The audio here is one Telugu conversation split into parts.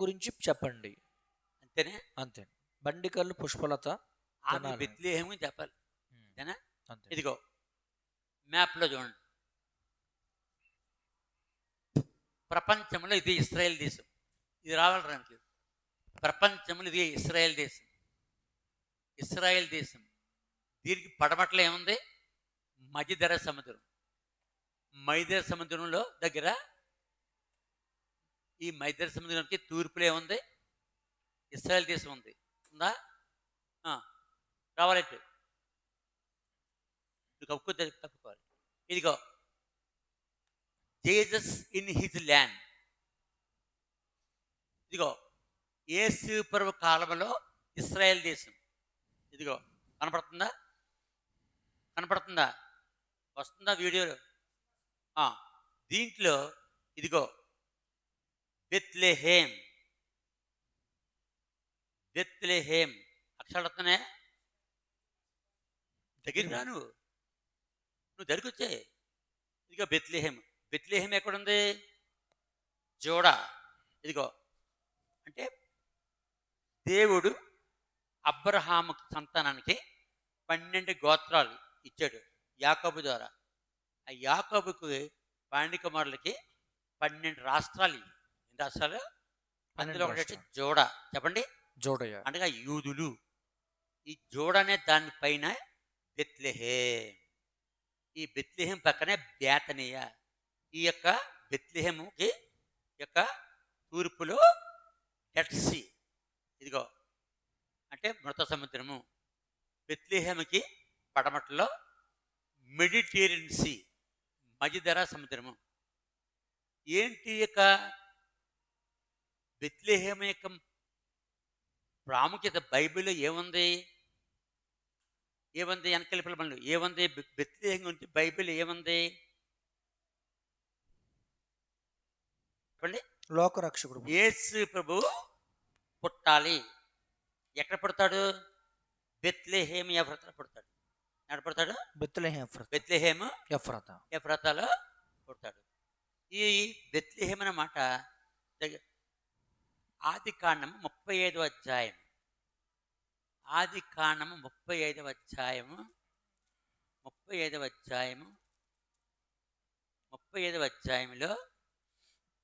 గురించి చెప్పండి. అంతేనే? అంతే. బండికల్లు పుష్పలత ఆమె. బెత్లేహేమని చెప్పాలి. అంతేనా? అంతే. ఇదిగో మ్యాప్లో చూడండి. ప్రపంచంలో ఇది ఇస్రాయేల్ దేశం. ఇది రావాలి రండి ప్రపంచంలో ఇది ఇస్రాయేల్ దేశం. ఇస్రాయేల్ దేశం. దీనికి పడమట్లో ఏముంది? మధ్యధర సముద్రం. మైదర సముద్రంలో దగ్గర ఈ మైదర సముద్రానికి తూర్పులే ఉంది ఇస్రాయల్ దేశం ఉంది. ఉందా? ఆ, ఇది కప్పుకో తప్పుకోవాలి. ఇదిగో. జేజస్ ఇన్ హిజ్ ల్యాండ్ ఇదిగో. ఏసు పర్వ కాలంలో ఇస్రాయల్ దేశం. ఇదిగో. కనపడుతుందా? కనపడుతుందా? వస్తుందా వీడియోలో? దీంట్లో ఇదిగో. బెత్లెహేమ్ బెత్లెహేమ్ అక్షరాలు దగ్గరికి రా నువ్వు. నువ్వు దగ్గరికి వచ్చే ఇదిగో బెత్లేహేమ్ బెత్లేహేమ్ ఎక్కడుంది? జోడా. ఇదిగో. అంటే దేవుడు అబ్రహాము సంతానానికి పన్నెండు గోత్రాలు ఇచ్చాడు యాకబు ద్వారా. ఆ యాకోబుకు పాండికుమారులకి పన్నెండు రాష్ట్రాలు రాష్ట్రాలు పన్నెండు అందులో ఒకటి. జోడా. చెప్పండి. జోడయ్య అనగా యూదులు ఈ జోడ అనే దానిపైన బెత్లెహే. ఈ బెత్లెహేం పక్కనే బేతనీయ. ఈ యొక్క బెత్లెహేముకి యొక్క తూర్పులో డెడ్ సీ ఇదిగో. అంటే మృత సముద్రము. బెత్లెహేముకి పడమట్లో మెడిటేరియన్ సీ. మధ్యధర సముద్రము. ఏంటి యొక్క బెత్లెహేమ యొక్క ప్రాముఖ్యత బైబిల్లో ఏముంది? ఏముంది? వెనకలి పిల్లలు ఏముంది? బెత్లేహం గురించి బైబిల్ ఏముంది? చెప్పండి. లోకరక్షకుడు యేసు ప్రభు పుట్టాలి. ఎక్కడ పుడతాడు? బెత్లేహేమ్ ఎఫ్రతలో పుడతాడు. ఎక్కడ పుడతాడు? బెత్లెహేం ఎఫ్రత. బెత్లేహేమ్ ఎఫ్రత. ఎఫ్రతాలో పుడతాడు. ఈ బెత్లేహేమ్ అన్నమాట ఆది కాండం ముప్పై ఐదవ అధ్యాయం ఆది కాండము ముప్పై ఐదవ అధ్యాయము. ముప్పై ఐదవ అధ్యాయము. ముప్పై ఐదవ అధ్యాయంలో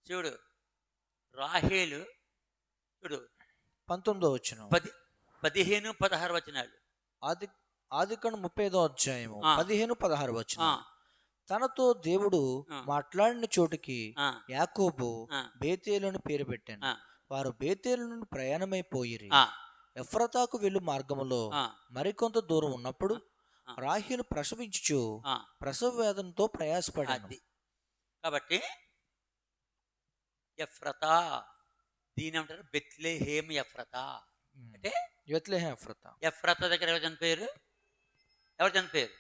చూడు రాహేలు చూడు పంతొమ్మిదో వచ్చిన పది పదిహేను పదహారు వచనాలు. ఆది ఆదికను ముప్పై ఐదో అధ్యాయము. పదిహేను పదహారు వచ్చిన తనతో దేవుడు. మాట్లాడిన చోటుకి యాకోబు ఆ, బేతేలను పేరు పెట్టాను. వారు బేతేలు నుండి ప్రయాణమైపోయిరి. ఎఫ్రతాకు వెళ్ళు మార్గములో మరికొంత దూరం ఉన్నప్పుడు. రాహేలు ప్రసవించుచు. ప్రసవ వేదనతో ప్రయాసపడాను. అది. కాబట్టి ఎఫ్రత దీని ఏమంటారు? బెత్లేహేమ్ ఎఫ్రత. అంటే బెత్లెహేం ఎఫ్రత. ఎఫ్రత దగ్గర ఎవరు చనిపోయారు? ఎవరు చనిపోయారు?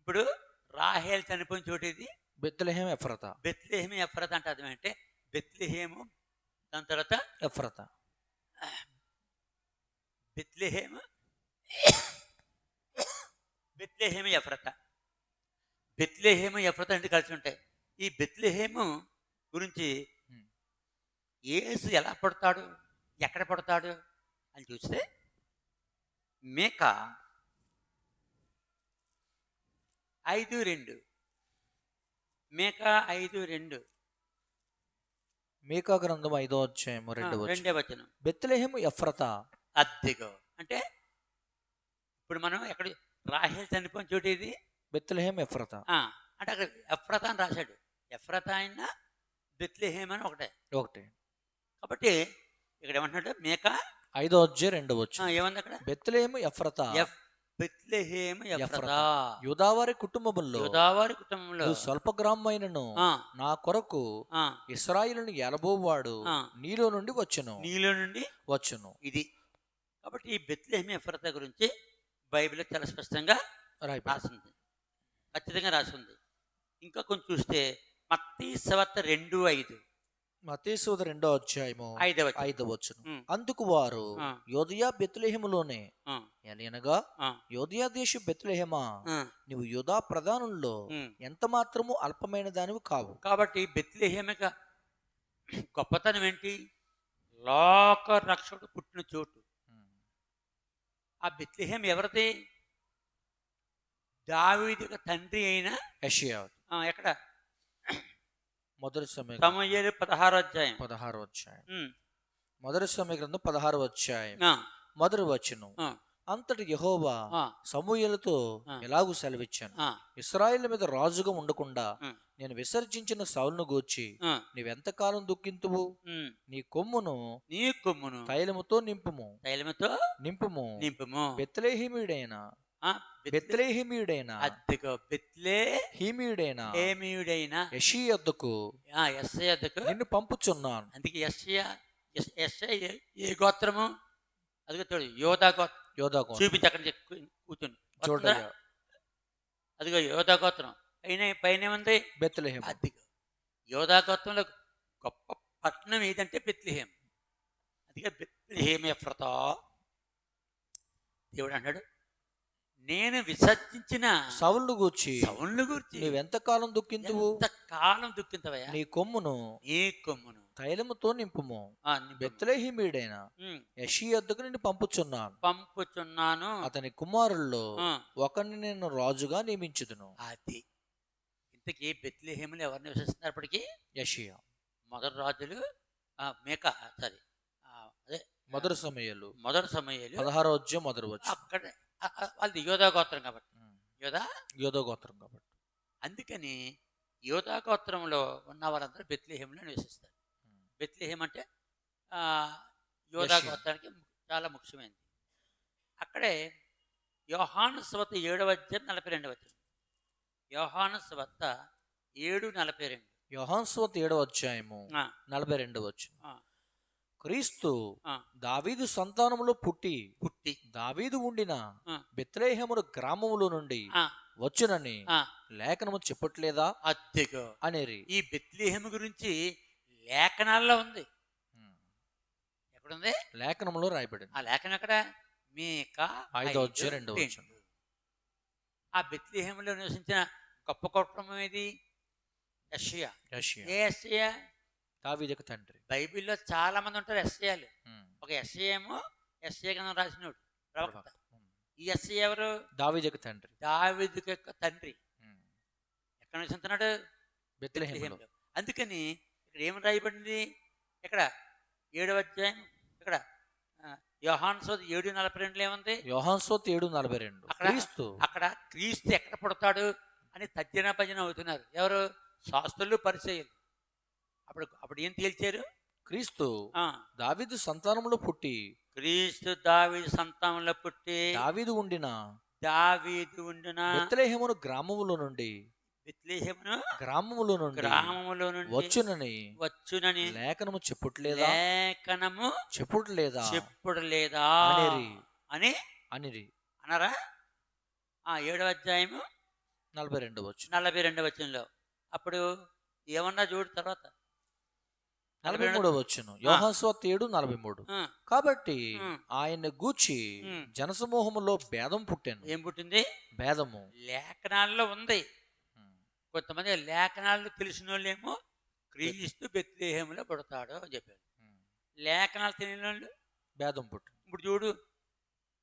ఇప్పుడు రాహేల్ చనిపోయిన చోటు ఇది బెత్లెహేం ఎఫ్రత. బెత్లేహేమ్ ఎఫ్రత అంటే అర్థం అంటే బెత్లేహేము దాని తర్వాత ఎఫ్రత. బెత్లేహేమ్ బెత్లేహేమ ఎఫ్రత. బెత్లేహేమ ఎఫ్రత అంటే కలిసి ఉంటాయి. ఈ బెత్లేహేము గురించి. యేసు ఎలా పడతాడు ఎక్కడ పడతాడు అని చూస్తే మేక ఐదు రెండు. మేక ఐదు రెండు. మీకా గ్రంథం ఐదో అధ్యాయము ఆ, రెండు వచనం. బెత్లెహేము ఎఫ్రత. అద్దెగో. అంటే ఇప్పుడు మనం ఎక్కడ రాహేల్ చనిపోయిన చోటు ఇది బెత్లెహేం ఎఫ్రత. ఆ, అంటే అక్కడ ఎఫ్రత అని రాశాడు. ఎఫ్రత అయినా బెత్లెహేమ్ అని ఒకటే. ఒకటి. కాబట్టి ఇక్కడ ఏమంటున్నాడు? మేక? ఐదో అధ్యాయం రెండు ఆ, వచ్చి ఏముంది అక్కడ? Bethlehem Ephrathah. F Bethlehem. యూదావారి కుటుంబములో యోదావారి కుటుంబంలో స్వల్ప గ్రామమైనను నా కొరకు ఇస్రాయిలుని ఎలబోవాడు. నీలో నుండి వచ్చును. నీలో నుండి వచ్చును. ఇది. కాబట్టి ఈ బెత్లెహేమ్ ఎఫ్రత గురించి బైబిల్లో చాలా స్పష్టంగా రాసింది. ఖచ్చితంగా రాసింది. ఇంకా కొంచెం చూస్తే మత్తీ సవత్త రెండు ఐదు. మతేశ్వద రెండో అధ్యాయము ఐదవ ఐదో వచ్చును అందుకు వారు. యోధియా బెత్లెహేములోనే ఆ, అనగా యోధియా దేశ బెత్లెహేమా ఆ, నీవు యోధా ప్రధానుల్లో. ఎంత మాత్రము అల్పమైన దానివి కావు. కాబట్టి బెత్లెహేమిక గొప్పతనం ఏంటి? లోక రక్షకుడు పుట్టిన చోటు. ఆ బెత్లెహేం ఎవరిది? దావీదు యొక్క తండ్రి అయిన యెషయా ఎక్కడ? మొదటి సమయ సమయలు పదహారు అధ్యాయం. పదహారు అధ్యాయం. మొదటి సమయ గ్రంథం పదహారు అధ్యాయం. మొదటి వచనం. అంతటి యెహోవా ఆ. ఎలాగూ సెలవిచ్చాను. ఇస్రాయేల్ మీద రాజుగా ఉండకుండా. నేను విసర్జించిన సౌలును గూర్చి నీవెంతకాలం దుఃఖింతువు. నీ కొమ్మును నీ కొమ్మును తైలముతో నింపుము. తైలముతో నింపుము. నింపుము. బెత్లేహిమీడైన అద్దెకు బెత్లే యషీ ఎస్ఐ నిన్ను పంపుచున్నాను. అందుకే ఎస్ఐ ఎస్ఐ ఏ గోత్రము? అదిగో చూడు యోధా గోత్రం. యోధాకు చూపించి అక్కడ కూర్చొని? చూడయ్యా అదిగో యోధా గోత్రం. పైన పైన ఉంది. బెత్లెహేమ. అదిగో యోధా గోత్రంలో గొప్ప పట్టణం ఏదంటే బెత్లెహేం అందుకే బెత్లెహేం ఎఫ్రతా దేవుడు అన్నాడు నేను విసర్జించిన సౌలు గూర్చి సౌండ్లు గురించి నీవెంతకాలం దుఃఖింతువు? ఎంత కాలం దుఃఖింతవయ్యా? నీ కొమ్మును నీ కొమ్మును. తైలముతో నింపుము. ఆ, నింపు. బెత్లెహిమీడైన ఉమ్, యషీ వద్దకు నిన్ను పంపుచున్నాను. పంపుచున్నాను. అతని కుమారుల్లో ఒకరిని నేను రాజుగా నియమించుదును. అది. ఇంతకీ బెత్లెహేములు ఎవరు నివసిస్తున్నప్పటికీ యషియా. మొదటి రాజులు మేక సారీ అదే మొదటి సమయాలు. మొదటి సమయాలు. పదహారో మొదటి వచ్చు అక్కడ వాళ్ళది యోధా గోత్రం కాబట్టి. యోధా? యోధో గోత్రం కాబట్టి. అందుకని యోధా గోత్రంలో ఉన్న వాళ్ళందరూ బెత్లెహేములో నివసిస్తారు. బెత్లెహేం అంటే యోధా. గోత్రానికి చాలా ముఖ్యమైనది. అక్కడే యోహాను స్వత ఏడవ అధ్యాయం నలభై రెండవ వచ్చిన యోహాను స్వత ఏడు నలభై రెండు. యోహాన్స్వత్ ఏడవ అధ్యాయము నలభై రెండు వచ్చు క్రీస్తు. దావీదు సంతానములో పుట్టి పుట్టి దావీదు ఉండిన. బెత్లేహమును గ్రామములో నుండి వచ్చునని లేఖనము చెప్పట్లేదా? అద్దెగో. అనేరి. ఈ బెత్లెహేము గురించి లేఖనాల్లో ఉంది. ఎక్కడుంది? లేఖనములో రాయబడింది. ఆ లేఖనం ఎక్కడ? మేక ఐదో రెండో. ఆ బెత్లెహేములో నివసించిన గొప్ప కుటుంబం ఏది? యషియా. యెషయా? దావీదుకు తండ్రి. బైబిల్లో చాలా మంది ఉంటారు ఎస్ఐలు ఉమ్. ఒక ఎస్ఐ ఏమో ఎస్ఐ కింద రాసినోడు ప్రవక్త. ఈ ఎస్ఐ ఎవరు? దావీదుకు తండ్రి. దావిదు యొక్క తండ్రి. ఎక్కడ బెత్లెహేములో. బెత్లెహేములో. అందుకని ఇక్కడ ఏమి రాయబడింది? ఇక్కడ ఏడవ అధ్యాయం ఇక్కడ యోహాను సోది ఏడు నలభై రెండులో ఏముంది? యోహాన్స్వత్ ఏడు నలభై రెండు. అక్కడ- క్రీస్తు. అక్కడ క్రీస్తు ఎక్కడ పుడతాడు అని తర్జన భజన అవుతున్నారు. ఎవరు? శాస్త్రులు పరిచయులు అప్పుడు అప్పుడు ఏం తేల్చారు? క్రీస్తు ఆ, దావీదు సంతానములో పుట్టి క్రీస్తు దావీదు సంతానంలో పుట్టి దావీదు ఉండిన దావీదు ఉండిన? బెత్లెహేమును గ్రామములో నుండి బెత్లెహేమును గ్రామములో నుండి గ్రామములో నుండి వచ్చునని వచ్చునని లేఖనము చెప్పుట్లేదా? లేఖనము చెప్పుట్లేదా? చెప్పుడు లేదా అనేరి. అని అనిరి. అనరా? ఆ ఏడవ అధ్యాయము నలభై రెండు వచ్చు నలభై రెండవ వచనంలో. అప్పుడు ఏమన్నా చూడు తర్వాత. నలభై మూడో వచ్చును యోహాన్స్వత్ ఏడు నలభై మూడు. కాబట్టి. ఆయన గూర్చి ఉమ్. జనసమూహములో భేదం పుట్టాను. ఏం పుట్టింది? భేదము. లేఖనాల్లో ఉంది. కొంతమంది లేఖనాలు తెలిసిన వాళ్ళేమో క్రీస్తు బెత్లేహంలో పుడతాడు అని చెప్పారు. లేఖనాలు తెలియని వాళ్ళు భేదం పుట్టింది ఇప్పుడు చూడు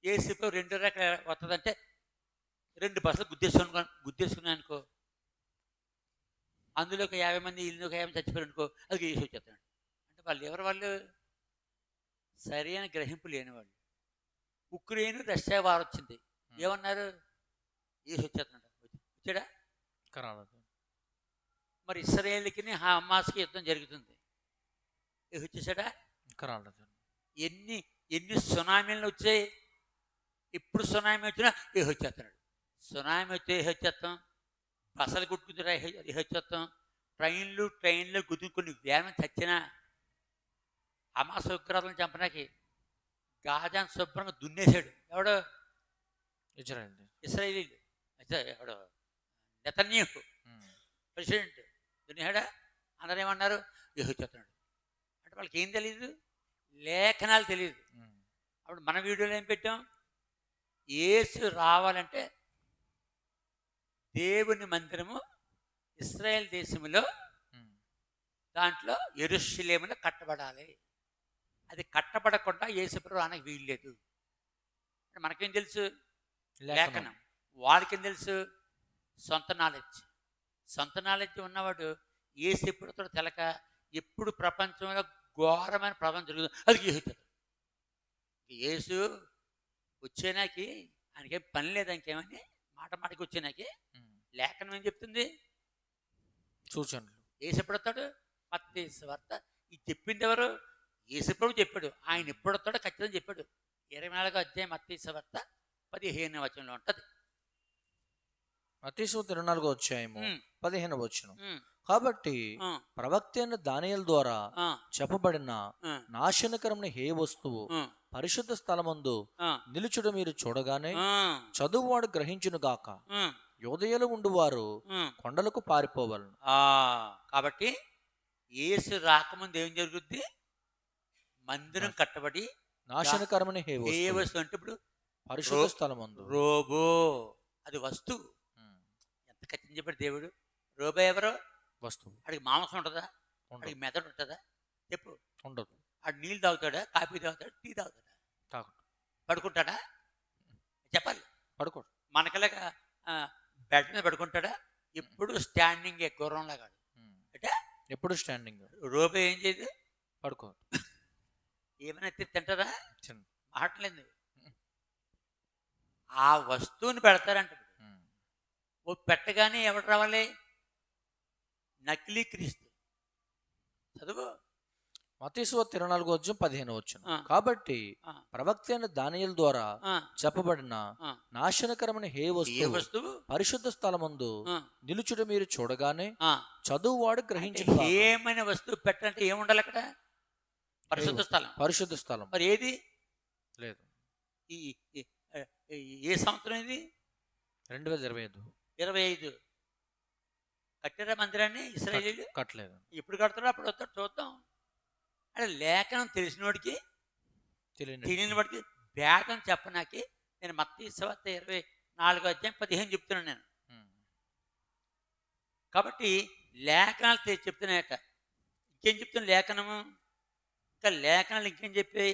ఏసీపై రెండు రకాల వస్తుందంటే రెండు బస్సులు గుద్దేసుకుని గుద్దేసుకున్నాను అనుకో. అందులో ఒక యాభై మంది ఇల్లు ఒక యాభై చచ్చిపోయారు అనుకో అది ఏసి వచ్చేస్తాడు. అంటే వాళ్ళు ఎవరు వాళ్ళు? సరైన గ్రహింపు లేని వాళ్ళు ఉక్రెయిన్ రష్యా వారు వచ్చింది. ఏమన్నారు? ఏసి వచ్చేస్తున్నాడు. వచ్చాడా? కరాలదు మరి ఇస్రాయేల్కి హమాస్కి యుద్ధం జరుగుతుంది. ఏసి వచ్చేసాడా? కరాలదు ఎన్ని ఎన్ని సునామీలు వచ్చాయి? ఇప్పుడు సునామీ వచ్చినా ఏ వచ్చేస్తున్నాడు. సునామీ వచ్చే ఏ వచ్చేస్తాం. బసలు కొట్టుకుంటే ఏ వచ్చేస్తాం. ట్రైన్లు ట్రైన్లు గుద్దుకొని వేలం చచ్చినా హమాస్ ఉగ్రతలను చంపడానికి గాజాన్ శుభ్రంగా దున్నేశాడు. ఎవడో? ఇజ్రాయెల్ ఇస్రాయేలీలు అయితే ఎవడో? నెతన్యాహు. ప్రెసిడెంట్ దున్నేశాడా? అందరూ ఏమన్నారు? ఏ వచ్చేస్తున్నాడు అంటే వాళ్ళకి ఏం తెలియదు లేఖనాలు తెలియదు అప్పుడు మన వీడియోలో ఏం పెట్టాం? యేసు రావాలంటే దేవుని మందిరము ఇస్రాయేల్ దేశంలో దాంట్లో ఎరుషులేములో కట్టబడాలి. అది కట్టబడకుండా యేసుప్రభు అనకు వీల్లేదు. మనకేం తెలుసు? లేఖనం. వాడికేం తెలుసు? సొంత నాలెడ్జ్. సొంత నాలెడ్జ్ ఉన్నవాడు ఏ చెప్పుడుతో తెలక ఎప్పుడు ప్రపంచంలో ఘోరమైన ప్రపంచం జరుగుతుంది అది యేసు యేసు వచ్చేనాకి ఆయనకేం పని లేదు ఇంకేమని? మాట మాటకి వచ్చేనాకి. లేఖనం ఏం చెప్తుంది? సూచనలు. ఏసెప్పుడొస్తాడు మత్తే వార్త. ఇది చెప్పింది ఎవరు? ఏసెప్పుడు చెప్పాడు ఆయన ఎప్పుడు వస్తాడో ఖచ్చితంగా చెప్పాడు. ఇరవై నాలుగో అధ్యాయం మత్తే వార్త పదిహేను వచనంలో ఉంటుంది. అతీసు ఇరవై నాలుగో అధ్యాయము పదిహేను వచ్చును కాబట్టి ప్రవక్త అయిన దానియల్ ద్వారా చెప్పబడిన నాశనకరమైన హే వస్తువు పరిశుద్ధ స్థలమందు ఆ, నిలుచుట మీరు చూడగానే చదువువాడు గ్రహించును గాక. యోదయలు ఉండువారు. కొండలకు పారిపోవలను. ఆ, కాబట్టి ఏసు రాకముందు ఏం జరుగుద్ది? మందిరం కట్టబడి నాశనకరమైన ఏ వస్తువు. అంటే ఇప్పుడు పరిశుద్ధ రో- స్థలమందు. రోబో అది వస్తువు. ఎంత ఖచ్చితంగా చెప్పాడు దేవుడు? రోబో ఎవరు? వస్తువు. అడిగి మాంసం ఉంటుందా? అడిగి మెదడు ఉంటుందా? చెప్పు. ఉండదు. ఆడు నీళ్ళు తాగుతాడా? కాఫీ తాగుతాడా? టీ తాగుతాడా? తాగడు. పడుకుంటాడా? చెప్పాలి. పడుకోడు. మనకలాగా బెడ్ మీద పడుకుంటాడా? ఎప్పుడు స్టాండింగ్ గుర్రంలాగా. అంటే ఎప్పుడు స్టాండింగ్? రోబో ఏం చేయదు? పడుకో ఏమైనా తింటారా చిన్న మాటలేదు ఆ వస్తువుని పెడతారంట. ఓ పెట్టగానే ఎవడు రావాలి? నకిలీ క్రీస్తు. చదువు. మతీసు ఇరవై నాలుగో అధ్యాయం పదిహేను వచ్చును. కాబట్టి ప్రవక్త అయిన దానియల్ ద్వారా చెప్పబడిన. నాశనకరమైన హే వస్తువు పరిశుద్ధ స్థలమందు ఆ, నిలుచుట మీరు చూడగానే. చదువువాడు గ్రహించిన ఏమైనా వస్తువు పెట్టాలంటే ఏముండాలి అక్కడ? పరిశుద్ధ స్థలం. పరిశుద్ధ స్థలం. మరి ఏది? లేదు. ఈ ఏ సంవత్సరం ఇది? రెండు వేల ఇరవై ఐదు. ఇరవై ఐదు. కట్టారా మందిరాన్ని? ఇస్రాయేలీలు? కట్టలేదు. ఎప్పుడు కడతారో అప్పుడు వస్తాడు చూద్దాం. అంటే లేఖనం తెలిసినోడికి తెలియని తెలియని వాడికి భేదం చెప్పనాకి నేను మత్తి సవత్త ఇరవై నాలుగో అధ్యాయం పదిహేను చెప్తున్నాను నేను. కాబట్టి లేఖనాలు చెప్తున్నాయట. ఇంకేం చెప్తున్నా లేఖనము? ఇంకా లేఖనాలు ఇంకేం చెప్పాయి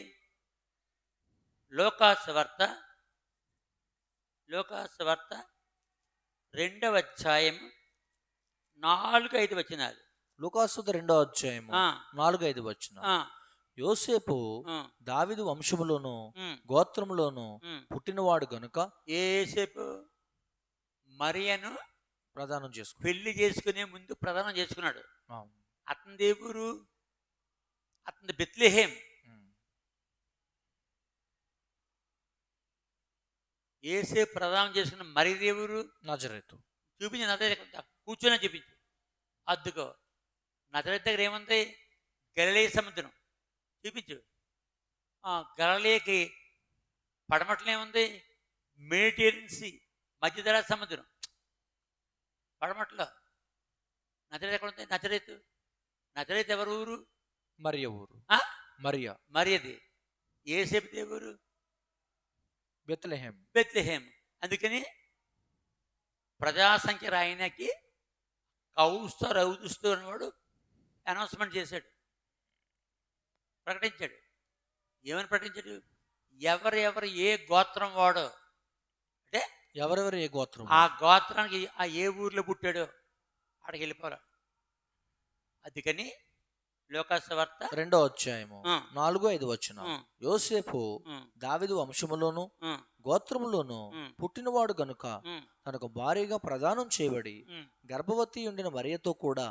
లోకాసువార్త లోకాసువార్త రెండవ అధ్యాయం నాలుగు ఐదు వచనాలు. లూకాసుద రెండో అధ్యాయము ఆ, నాలుగు ఐదు వచ్చిన యోసేపు దావిదు వంశములోను గోత్రములోను. పుట్టినవాడు గనుక ఏసేపు మరియను ప్రదానం చేసుకు పెళ్ళి చేసుకునే ముందు ప్రదానం చేసుకున్నాడు. అతని దేవురు అతని బెత్లెహేం. ఏసే ప్రదానం చేసుకున్న మరి దేవురు నజరేతు. చూపించి నజరేత్ కూర్చొని చూపించు. అద్దుకో నజరేత్ దగ్గర ఏముంది? గలలే సముద్రం. చూపించు. ఆ, గలలేకి పడమట్లో ఏముంది? మెడిటేరియన్ సీ మధ్యధరా సముద్రం. పడమట్లో. నజరేత్ ఎక్కడ ఉంది? నజరేతు. నజరేత్ ఎవరు ఊరు? మరియ ఊరు. ఆ? మరియ. మరి అది ఏసేపు దేవురు బెత్లెహేం బెత్లెహేం అందుకని ప్రజాసంఖ్య రాయనకి కౌస్తో రౌదుస్తూ అనేవాడు అనౌన్స్మెంట్ చేశాడు. ప్రకటించాడు. ఏమని ప్రకటించాడు? ఎవరెవరు ఏ గోత్రం వాడో. అంటే ఎవరెవరు ఏ గోత్రం? ఆ గోత్రానికి ఆ ఏ ఊర్లో పుట్టాడో అక్కడికి వెళ్ళిపోరా అందుకని లోకాసవార్త రెండో అధ్యాయము. నాలుగు ఐదు వచ్చిన యోసేపు దావిదు వంశములోను గోత్రములోను. పుట్టినవాడు గనుక తనకు భారీగా ప్రదానం చేయబడి గర్భవతి ఉండిన మరియతో కూడా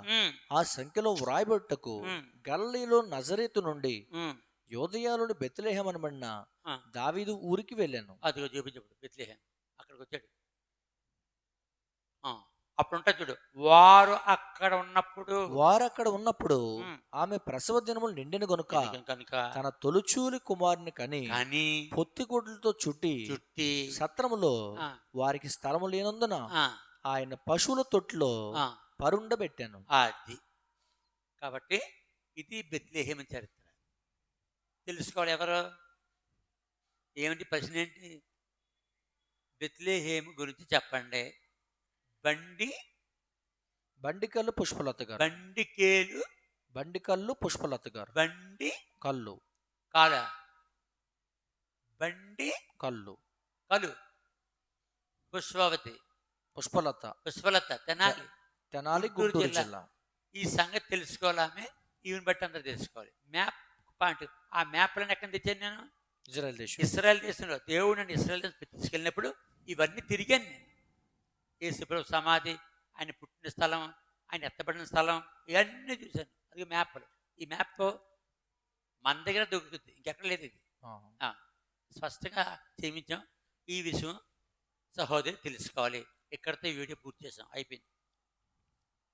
ఆ. సంఖ్యలో వ్రాయబెట్టకు గల్లీలో నజరేతు నుండి. యోదయాలోని బెత్లెహేం అనబడిన. దావీదు ఊరికి వెళ్ళాను. అదిగో చూపించప్పుడు బెత్లెహేం అక్కడికి వచ్చాడు. అప్పుడు ఉంటా చూడు వారు అక్కడ ఉన్నప్పుడు వారు అక్కడ ఉన్నప్పుడు ఆమె ప్రసవ దినములు నిండిన గనుక కనుక తన తొలుచూలి కుమారుని కని కానీ పొత్తిగుడ్లతో చుట్టి చుట్టి సత్రములో వారికి స్థలము లేనందున ఆయన పశువుల తొట్టులో ఆ, పరుండబెట్టాను. అది. కాబట్టి ఇది బెత్లెహేమ చరిత్ర. తెలుసుకోవాలి ఎవరు? ఏమిటి ప్రశ్న ఏంటి? బెత్లెహేము గురించి చెప్పండి. బండి బండికల్లు పుష్పలత గారు. బండికేలు బండికల్లు పుష్పలత గారు. బండి కళ్ళు. కాల బండి కళ్ళు. కలు. పుష్పవతి. పుష్పలత. పుష్పలత తెనాలి. తెనాలి గుంటూరు. జిల్లా. ఈ సంగతి తెలుసుకోవాలామే ఈవెన్ బట్టి అందరూ తెలుసుకోవాలి. Map point. ఆ మ్యాప్లను ఎక్కడ తెచ్చాను నేను? ఇజ్రాయెల్ దేశం. ఇస్రాయల్ దేశంలో. దేవుడు నన్ను ఇస్రాయల్ దేశం తీసుకెళ్ళినప్పుడు ఇవన్నీ తిరిగాను నేను. యేసుప్రభు సమాధి ఆయన పుట్టిన స్థలం ఆయన ఎత్తబడిన స్థలం ఇవన్నీ చూశాను. అది మ్యాప్లు. ఈ మ్యాప్ మన దగ్గర దొరుకుతుంది. ఇంకెక్కడ లేదు ఇది. స్పష్టంగా చూపించాం ఈ విషయం సహోదరి తెలుసుకోవాలి. ఇక్కడితో ఈ వీడియో పూర్తి చేసాం. అయిపోయింది.